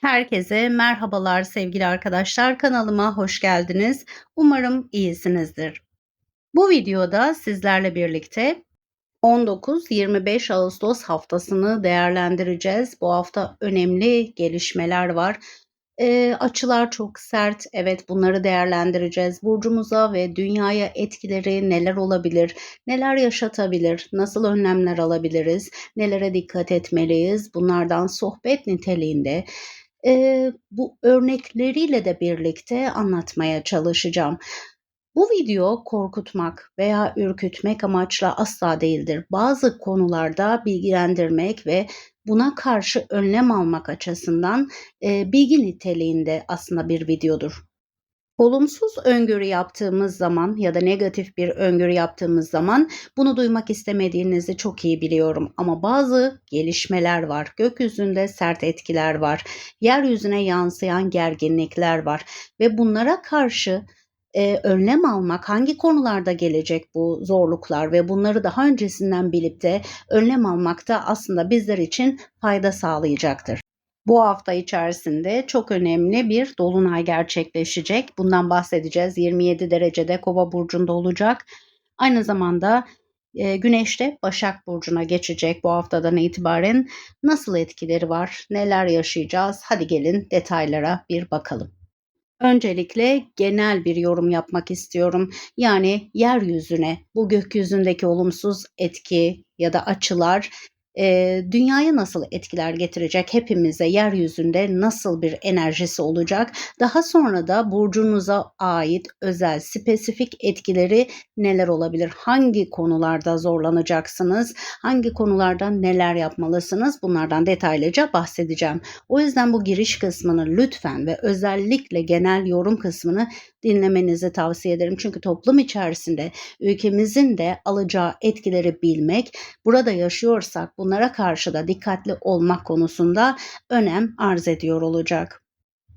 Herkese merhabalar sevgili arkadaşlar. Kanalıma hoş geldiniz. Umarım iyisinizdir. Bu videoda sizlerle birlikte 19-25 Ağustos haftasını değerlendireceğiz. Bu hafta önemli gelişmeler var. Ee, açılar çok sert. Evet bunları değerlendireceğiz. Burcumuza ve dünyaya etkileri neler olabilir? Neler yaşatabilir? Nasıl önlemler alabiliriz? Nelere dikkat etmeliyiz? Bunlardan sohbet niteliğinde Eee, bu örnekleriyle de birlikte anlatmaya çalışacağım. Bu video korkutmak veya ürkütmek amaçla asla değildir. Bazı konularda bilgilendirmek ve buna karşı önlem almak açısından eee, bilgi niteliğinde aslında bir videodur. Olumsuz öngörü yaptığımız zaman ya da negatif bir öngörü yaptığımız zaman bunu duymak istemediğinizi çok iyi biliyorum ama bazı gelişmeler var. Gökyüzünde sert etkiler var. Yeryüzüne yansıyan gerginlikler var ve bunlara karşı e, önlem almak hangi konularda gelecek bu zorluklar ve bunları daha öncesinden bilip de önlem almak da aslında bizler için fayda sağlayacaktır. Bu hafta içerisinde çok önemli bir dolunay gerçekleşecek. Bundan bahsedeceğiz. 27 derecede Kova burcunda olacak. Aynı zamanda e, Güneş de Başak Burcu'na geçecek bu haftadan itibaren. Nasıl etkileri var? Neler yaşayacağız? Hadi gelin detaylara bir bakalım. Öncelikle genel bir yorum yapmak istiyorum. Yani yeryüzüne bu gökyüzündeki olumsuz etki ya da açılar e, dünyaya nasıl etkiler getirecek, hepimize yeryüzünde nasıl bir enerjisi olacak, daha sonra da burcunuza ait özel, spesifik etkileri neler olabilir, hangi konularda zorlanacaksınız, hangi konularda neler yapmalısınız bunlardan detaylıca bahsedeceğim. O yüzden bu giriş kısmını lütfen ve özellikle genel yorum kısmını dinlemenizi tavsiye ederim. Çünkü toplum içerisinde ülkemizin de alacağı etkileri bilmek, burada yaşıyorsak bunlara karşı da dikkatli olmak konusunda önem arz ediyor olacak.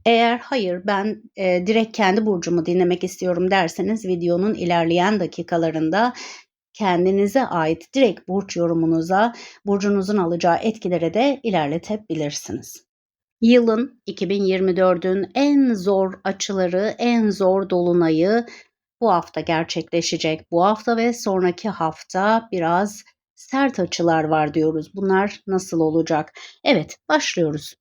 Eğer hayır ben e, direkt kendi burcumu dinlemek istiyorum derseniz videonun ilerleyen dakikalarında kendinize ait direkt burç yorumunuza, burcunuzun alacağı etkilere de ilerletebilirsiniz. Yılın 2024'ün en zor açıları, en zor dolunayı bu hafta gerçekleşecek. Bu hafta ve sonraki hafta biraz sert açılar var diyoruz. Bunlar nasıl olacak? Evet, başlıyoruz.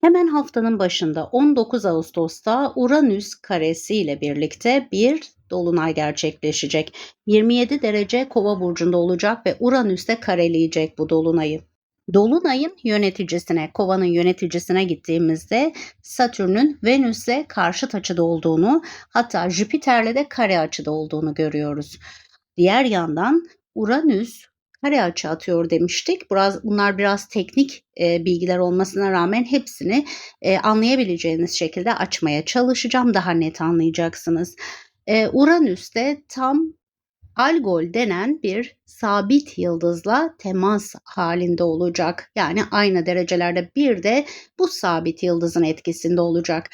Hemen haftanın başında 19 Ağustos'ta Uranüs karesi ile birlikte bir dolunay gerçekleşecek. 27 derece Kova burcunda olacak ve Uranüs de kareleyecek bu dolunayı. Dolunay'ın yöneticisine, kovanın yöneticisine gittiğimizde Satürn'ün Venüs'e karşıt açıda olduğunu hatta Jüpiter'le de kare açıda olduğunu görüyoruz. Diğer yandan Uranüs kare açı atıyor demiştik. Biraz, bunlar biraz teknik e, bilgiler olmasına rağmen hepsini e, anlayabileceğiniz şekilde açmaya çalışacağım. Daha net anlayacaksınız. E, Uranüs de tam Algol denen bir sabit yıldızla temas halinde olacak. Yani aynı derecelerde bir de bu sabit yıldızın etkisinde olacak.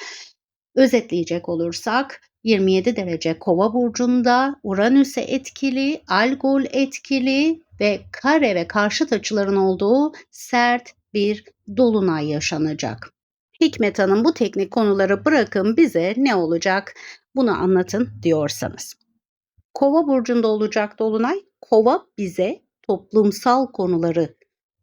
Özetleyecek olursak 27 derece kova burcunda Uranüs'e etkili, Algol etkili ve kare ve karşıt açıların olduğu sert bir dolunay yaşanacak. Hikmet Hanım bu teknik konuları bırakın bize ne olacak bunu anlatın diyorsanız. Kova burcunda olacak dolunay. Kova bize toplumsal konuları,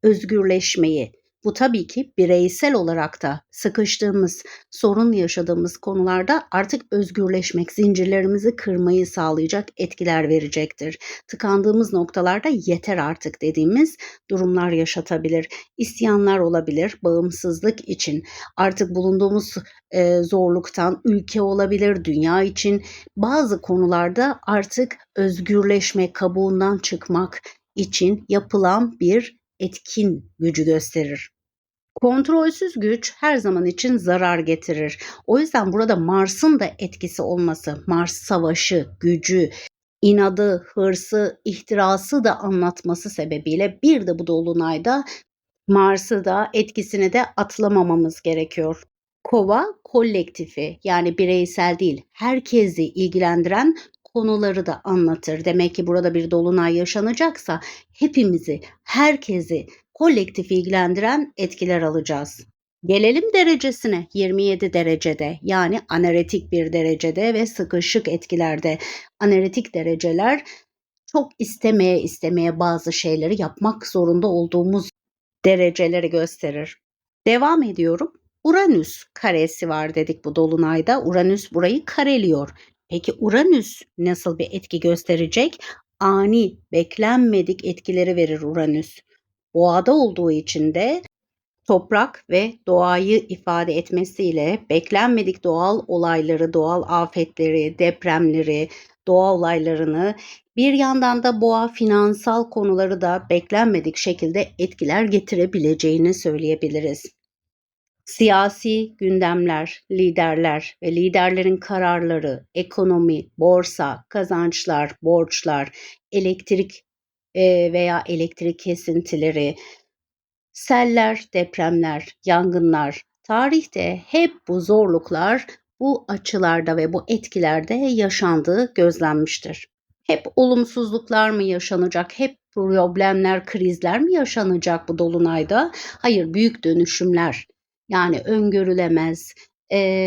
özgürleşmeyi, bu tabii ki bireysel olarak da sıkıştığımız, sorun yaşadığımız konularda artık özgürleşmek, zincirlerimizi kırmayı sağlayacak etkiler verecektir. Tıkandığımız noktalarda yeter artık dediğimiz durumlar yaşatabilir. İsyanlar olabilir bağımsızlık için. Artık bulunduğumuz e, zorluktan ülke olabilir, dünya için bazı konularda artık özgürleşme, kabuğundan çıkmak için yapılan bir etkin gücü gösterir. Kontrolsüz güç her zaman için zarar getirir. O yüzden burada Mars'ın da etkisi olması, Mars savaşı, gücü, inadı, hırsı, ihtirası da anlatması sebebiyle bir de bu dolunayda Mars'ı da etkisini de atlamamamız gerekiyor. Kova kolektifi yani bireysel değil herkesi ilgilendiren konuları da anlatır. Demek ki burada bir dolunay yaşanacaksa hepimizi, herkesi kolektif ilgilendiren etkiler alacağız. Gelelim derecesine 27 derecede yani aneretik bir derecede ve sıkışık etkilerde. Aneretik dereceler çok istemeye istemeye bazı şeyleri yapmak zorunda olduğumuz dereceleri gösterir. Devam ediyorum. Uranüs karesi var dedik bu dolunayda. Uranüs burayı kareliyor. Peki Uranüs nasıl bir etki gösterecek? Ani, beklenmedik etkileri verir Uranüs. Boğada olduğu için de toprak ve doğayı ifade etmesiyle beklenmedik doğal olayları, doğal afetleri, depremleri, doğa olaylarını bir yandan da boğa finansal konuları da beklenmedik şekilde etkiler getirebileceğini söyleyebiliriz. Siyasi gündemler, liderler ve liderlerin kararları, ekonomi, borsa, kazançlar, borçlar, elektrik veya elektrik kesintileri, seller, depremler, yangınlar, tarihte hep bu zorluklar bu açılarda ve bu etkilerde yaşandığı gözlenmiştir. Hep olumsuzluklar mı yaşanacak? Hep problemler, krizler mi yaşanacak bu dolunayda? Hayır, büyük dönüşümler. Yani öngörülemez,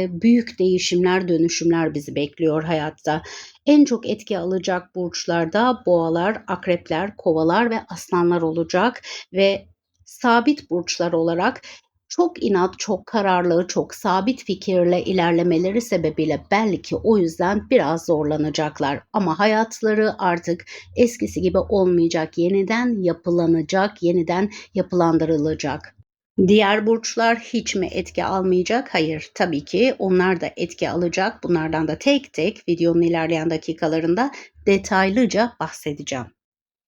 büyük değişimler, dönüşümler bizi bekliyor hayatta. En çok etki alacak burçlarda boğalar, akrepler, kovalar ve aslanlar olacak ve sabit burçlar olarak çok inat, çok kararlı, çok sabit fikirle ilerlemeleri sebebiyle belki o yüzden biraz zorlanacaklar. Ama hayatları artık eskisi gibi olmayacak, yeniden yapılanacak, yeniden yapılandırılacak. Diğer burçlar hiç mi etki almayacak? Hayır, tabii ki onlar da etki alacak. Bunlardan da tek tek videonun ilerleyen dakikalarında detaylıca bahsedeceğim.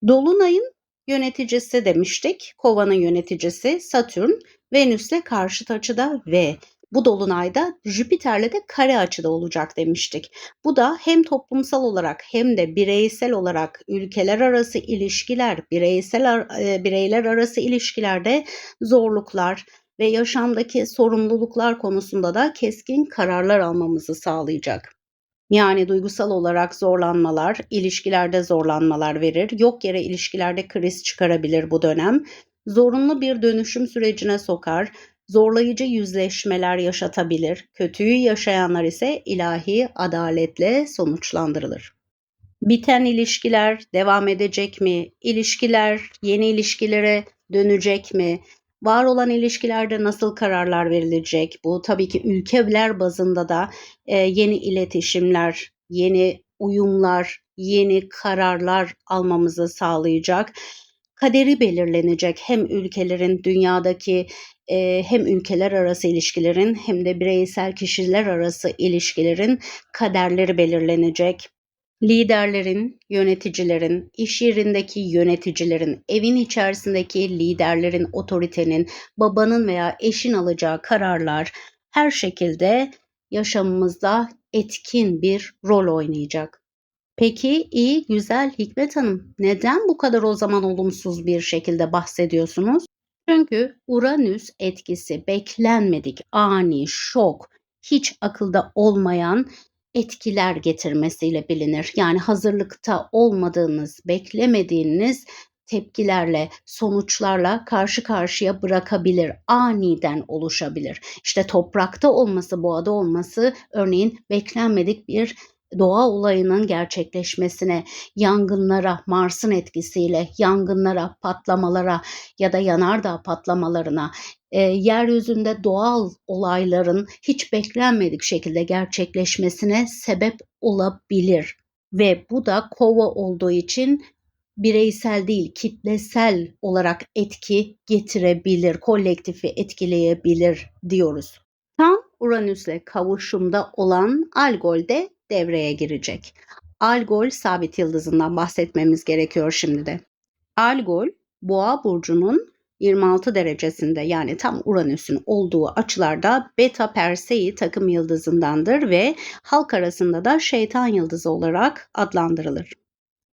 Dolunayın yöneticisi demiştik. Kovanın yöneticisi Satürn Venüs'le karşıt açıda ve bu dolunayda Jüpiter'le de kare açıda olacak demiştik. Bu da hem toplumsal olarak hem de bireysel olarak ülkeler arası ilişkiler, bireysel e, bireyler arası ilişkilerde zorluklar ve yaşamdaki sorumluluklar konusunda da keskin kararlar almamızı sağlayacak. Yani duygusal olarak zorlanmalar, ilişkilerde zorlanmalar verir. Yok yere ilişkilerde kriz çıkarabilir bu dönem. Zorunlu bir dönüşüm sürecine sokar. Zorlayıcı yüzleşmeler yaşatabilir. Kötüyü yaşayanlar ise ilahi adaletle sonuçlandırılır. Biten ilişkiler devam edecek mi? İlişkiler yeni ilişkilere dönecek mi? Var olan ilişkilerde nasıl kararlar verilecek? Bu tabii ki ülkeler bazında da e, yeni iletişimler, yeni uyumlar, yeni kararlar almamızı sağlayacak. Kaderi belirlenecek hem ülkelerin dünyadaki hem ülkeler arası ilişkilerin hem de bireysel kişiler arası ilişkilerin kaderleri belirlenecek liderlerin, yöneticilerin, iş yerindeki yöneticilerin, evin içerisindeki liderlerin, otoritenin, babanın veya eşin alacağı kararlar her şekilde yaşamımızda etkin bir rol oynayacak. Peki iyi, güzel Hikmet Hanım neden bu kadar o zaman olumsuz bir şekilde bahsediyorsunuz? Çünkü Uranüs etkisi beklenmedik, ani, şok, hiç akılda olmayan etkiler getirmesiyle bilinir. Yani hazırlıkta olmadığınız, beklemediğiniz tepkilerle, sonuçlarla karşı karşıya bırakabilir, aniden oluşabilir. İşte toprakta olması, boğada olması örneğin beklenmedik bir doğa olayının gerçekleşmesine, yangınlara, Mars'ın etkisiyle yangınlara, patlamalara ya da yanardağ patlamalarına, e, yeryüzünde doğal olayların hiç beklenmedik şekilde gerçekleşmesine sebep olabilir. Ve bu da kova olduğu için bireysel değil kitlesel olarak etki getirebilir, kolektifi etkileyebilir diyoruz. Tam Uranüs'le kavuşumda olan Algol de devreye girecek. Algol sabit yıldızından bahsetmemiz gerekiyor şimdi de. Algol Boğa burcunun 26 derecesinde yani tam Uranüs'ün olduğu açılarda Beta Persei takım yıldızındandır ve halk arasında da şeytan yıldızı olarak adlandırılır.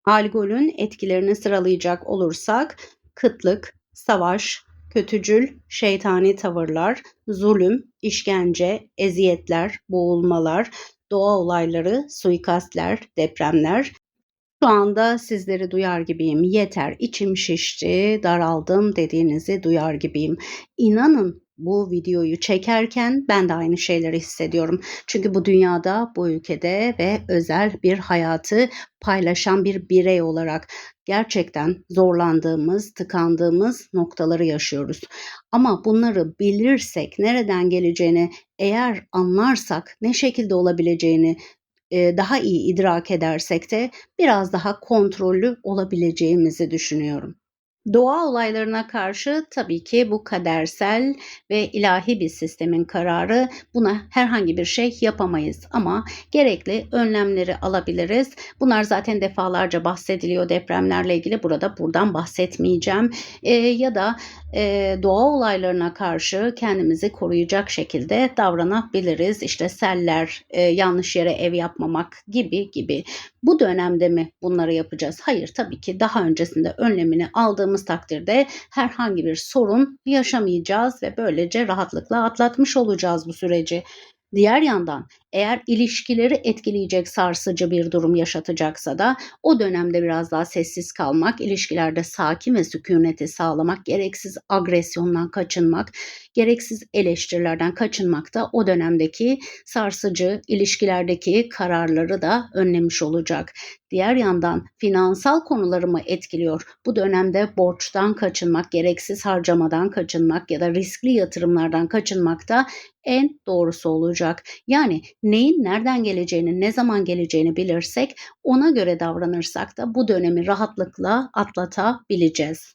Algol'ün etkilerini sıralayacak olursak kıtlık, savaş, kötücül, şeytani tavırlar, zulüm, işkence, eziyetler, boğulmalar, doğa olayları, suikastler, depremler, şu anda sizleri duyar gibiyim. Yeter, içim şişti, daraldım dediğinizi duyar gibiyim. İnanın bu videoyu çekerken ben de aynı şeyleri hissediyorum. Çünkü bu dünyada, bu ülkede ve özel bir hayatı paylaşan bir birey olarak gerçekten zorlandığımız, tıkandığımız noktaları yaşıyoruz. Ama bunları bilirsek, nereden geleceğini eğer anlarsak, ne şekilde olabileceğini e, daha iyi idrak edersek de biraz daha kontrollü olabileceğimizi düşünüyorum. Doğa olaylarına karşı tabii ki bu kadersel ve ilahi bir sistemin kararı buna herhangi bir şey yapamayız ama gerekli önlemleri alabiliriz. Bunlar zaten defalarca bahsediliyor depremlerle ilgili burada buradan bahsetmeyeceğim ee, ya da e, doğa olaylarına karşı kendimizi koruyacak şekilde davranabiliriz. İşte seller, e, yanlış yere ev yapmamak gibi gibi. Bu dönemde mi bunları yapacağız? Hayır tabii ki daha öncesinde önlemini aldığımız takdirde herhangi bir sorun yaşamayacağız ve böylece rahatlıkla atlatmış olacağız bu süreci. Diğer yandan eğer ilişkileri etkileyecek sarsıcı bir durum yaşatacaksa da o dönemde biraz daha sessiz kalmak, ilişkilerde sakin ve sükuneti sağlamak, gereksiz agresyondan kaçınmak, gereksiz eleştirilerden kaçınmak da o dönemdeki sarsıcı ilişkilerdeki kararları da önlemiş olacak. Diğer yandan finansal konuları mı etkiliyor? Bu dönemde borçtan kaçınmak, gereksiz harcamadan kaçınmak ya da riskli yatırımlardan kaçınmak da en doğrusu olacak. Yani neyin nereden geleceğini, ne zaman geleceğini bilirsek, ona göre davranırsak da bu dönemi rahatlıkla atlatabileceğiz.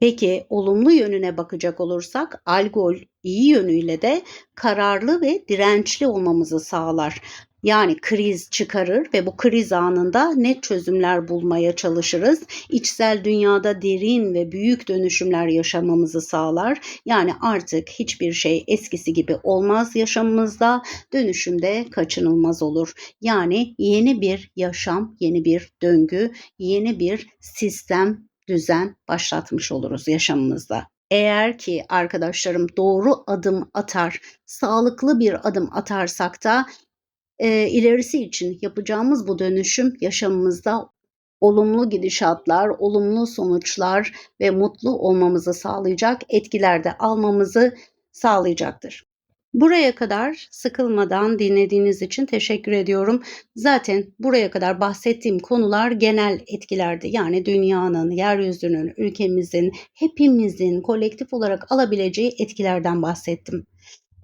Peki olumlu yönüne bakacak olursak algol iyi yönüyle de kararlı ve dirençli olmamızı sağlar. Yani kriz çıkarır ve bu kriz anında net çözümler bulmaya çalışırız. İçsel dünyada derin ve büyük dönüşümler yaşamamızı sağlar. Yani artık hiçbir şey eskisi gibi olmaz yaşamımızda. Dönüşümde kaçınılmaz olur. Yani yeni bir yaşam, yeni bir döngü, yeni bir sistem, düzen başlatmış oluruz yaşamımızda. Eğer ki arkadaşlarım doğru adım atar, sağlıklı bir adım atarsak da e, ilerisi için yapacağımız bu dönüşüm yaşamımızda olumlu gidişatlar, olumlu sonuçlar ve mutlu olmamızı sağlayacak etkilerde almamızı sağlayacaktır. Buraya kadar sıkılmadan dinlediğiniz için teşekkür ediyorum. Zaten buraya kadar bahsettiğim konular genel etkilerdi. Yani dünyanın, yeryüzünün, ülkemizin, hepimizin kolektif olarak alabileceği etkilerden bahsettim.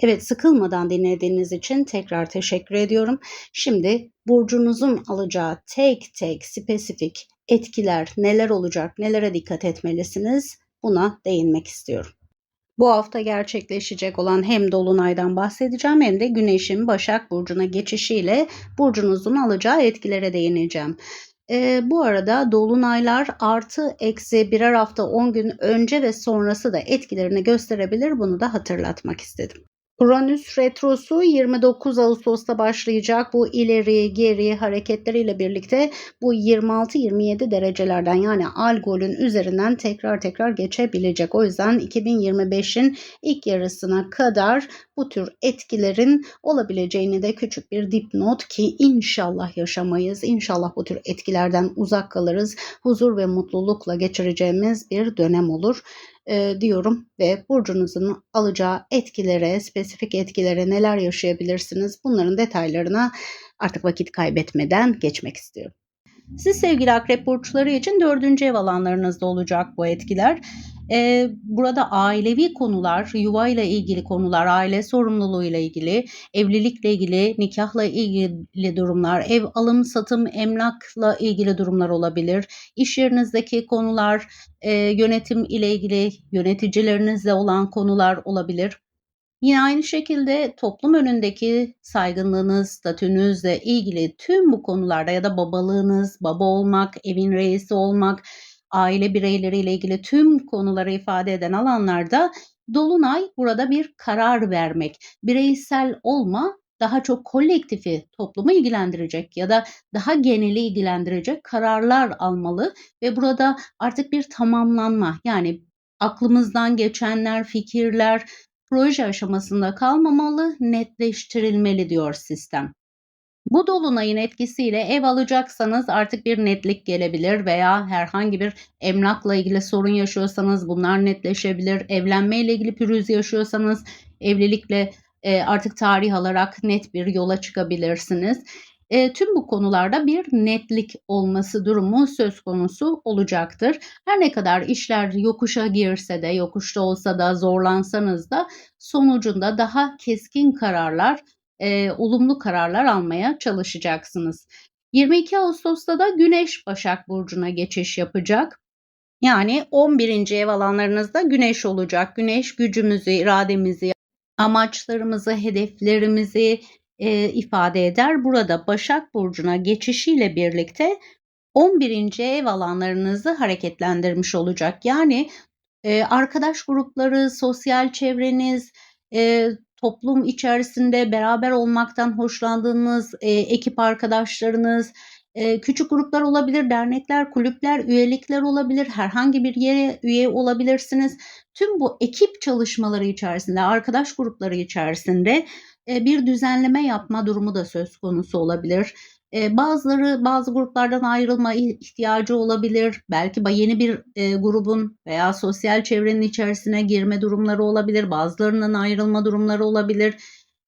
Evet sıkılmadan dinlediğiniz için tekrar teşekkür ediyorum. Şimdi burcunuzun alacağı tek tek spesifik etkiler neler olacak, nelere dikkat etmelisiniz buna değinmek istiyorum. Bu hafta gerçekleşecek olan hem dolunaydan bahsedeceğim hem de güneşin Başak Burcu'na geçişiyle burcunuzun alacağı etkilere değineceğim. E, bu arada dolunaylar artı eksi birer hafta 10 gün önce ve sonrası da etkilerini gösterebilir. Bunu da hatırlatmak istedim. Uranüs retrosu 29 Ağustos'ta başlayacak. Bu ileri geri hareketleriyle birlikte bu 26-27 derecelerden yani Algol'ün üzerinden tekrar tekrar geçebilecek. O yüzden 2025'in ilk yarısına kadar bu tür etkilerin olabileceğini de küçük bir dipnot ki inşallah yaşamayız. İnşallah bu tür etkilerden uzak kalırız. Huzur ve mutlulukla geçireceğimiz bir dönem olur e, diyorum ve burcunuzun alacağı etkilere, spesifik etkilere neler yaşayabilirsiniz bunların detaylarına artık vakit kaybetmeden geçmek istiyorum. Siz sevgili akrep burçları için dördüncü ev alanlarınızda olacak bu etkiler. Ee, burada ailevi konular, yuva ile ilgili konular, aile sorumluluğu ile ilgili, evlilikle ilgili, nikahla ilgili durumlar, ev alım, satım, emlakla ilgili durumlar olabilir. İş yerinizdeki konular, e, yönetim ile ilgili, yöneticilerinizle olan konular olabilir. Yine aynı şekilde toplum önündeki saygınlığınız, statünüzle ilgili tüm bu konularda ya da babalığınız, baba olmak, evin reisi olmak, aile bireyleriyle ilgili tüm konuları ifade eden alanlarda dolunay burada bir karar vermek, bireysel olma daha çok kolektifi, toplumu ilgilendirecek ya da daha geneli ilgilendirecek kararlar almalı ve burada artık bir tamamlanma yani aklımızdan geçenler, fikirler, proje aşamasında kalmamalı, netleştirilmeli diyor sistem. Bu dolunayın etkisiyle ev alacaksanız artık bir netlik gelebilir veya herhangi bir emlakla ilgili sorun yaşıyorsanız bunlar netleşebilir. Evlenmeyle ilgili pürüz yaşıyorsanız evlilikle e, artık tarih alarak net bir yola çıkabilirsiniz. E, tüm bu konularda bir netlik olması durumu söz konusu olacaktır. Her ne kadar işler yokuşa girse de, yokuşta olsa da, zorlansanız da sonucunda daha keskin kararlar, e, olumlu kararlar almaya çalışacaksınız. 22 Ağustos'ta da Güneş Başak Burcu'na geçiş yapacak. Yani 11. ev alanlarınızda Güneş olacak. Güneş gücümüzü, irademizi, amaçlarımızı, hedeflerimizi, e, ifade eder. Burada Başak Burcu'na geçişiyle birlikte 11. ev alanlarınızı hareketlendirmiş olacak. Yani e, arkadaş grupları, sosyal çevreniz, e, toplum içerisinde beraber olmaktan hoşlandığınız e, ekip arkadaşlarınız, e, küçük gruplar olabilir, dernekler, kulüpler, üyelikler olabilir, herhangi bir yere üye olabilirsiniz. Tüm bu ekip çalışmaları içerisinde, arkadaş grupları içerisinde e, bir düzenleme yapma durumu da söz konusu olabilir. Bazıları bazı gruplardan ayrılma ihtiyacı olabilir. Belki yeni bir grubun veya sosyal çevrenin içerisine girme durumları olabilir. Bazılarının ayrılma durumları olabilir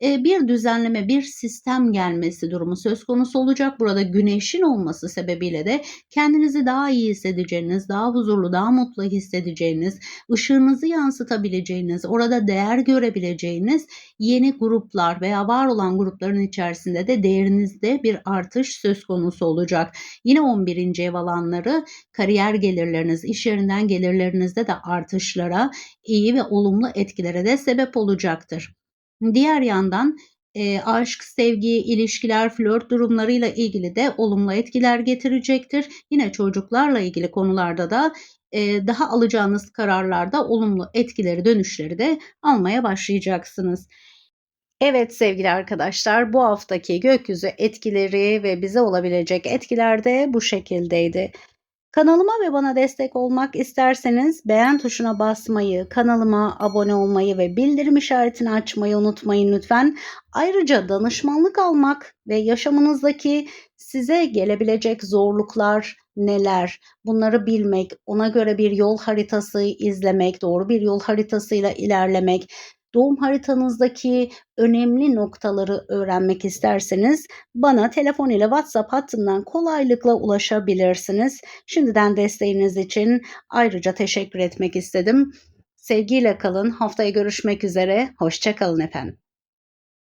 bir düzenleme, bir sistem gelmesi durumu söz konusu olacak. Burada güneşin olması sebebiyle de kendinizi daha iyi hissedeceğiniz, daha huzurlu, daha mutlu hissedeceğiniz, ışığınızı yansıtabileceğiniz, orada değer görebileceğiniz yeni gruplar veya var olan grupların içerisinde de değerinizde bir artış söz konusu olacak. Yine 11. ev alanları kariyer gelirleriniz, iş yerinden gelirlerinizde de artışlara, iyi ve olumlu etkilere de sebep olacaktır. Diğer yandan e, aşk, sevgi, ilişkiler, flört durumlarıyla ilgili de olumlu etkiler getirecektir. Yine çocuklarla ilgili konularda da e, daha alacağınız kararlarda olumlu etkileri, dönüşleri de almaya başlayacaksınız. Evet sevgili arkadaşlar bu haftaki gökyüzü etkileri ve bize olabilecek etkiler de bu şekildeydi. Kanalıma ve bana destek olmak isterseniz beğen tuşuna basmayı, kanalıma abone olmayı ve bildirim işaretini açmayı unutmayın lütfen. Ayrıca danışmanlık almak ve yaşamınızdaki size gelebilecek zorluklar neler bunları bilmek, ona göre bir yol haritası izlemek, doğru bir yol haritasıyla ilerlemek doğum haritanızdaki önemli noktaları öğrenmek isterseniz bana telefon ile WhatsApp hattından kolaylıkla ulaşabilirsiniz. Şimdiden desteğiniz için ayrıca teşekkür etmek istedim. Sevgiyle kalın. Haftaya görüşmek üzere. Hoşçakalın efendim.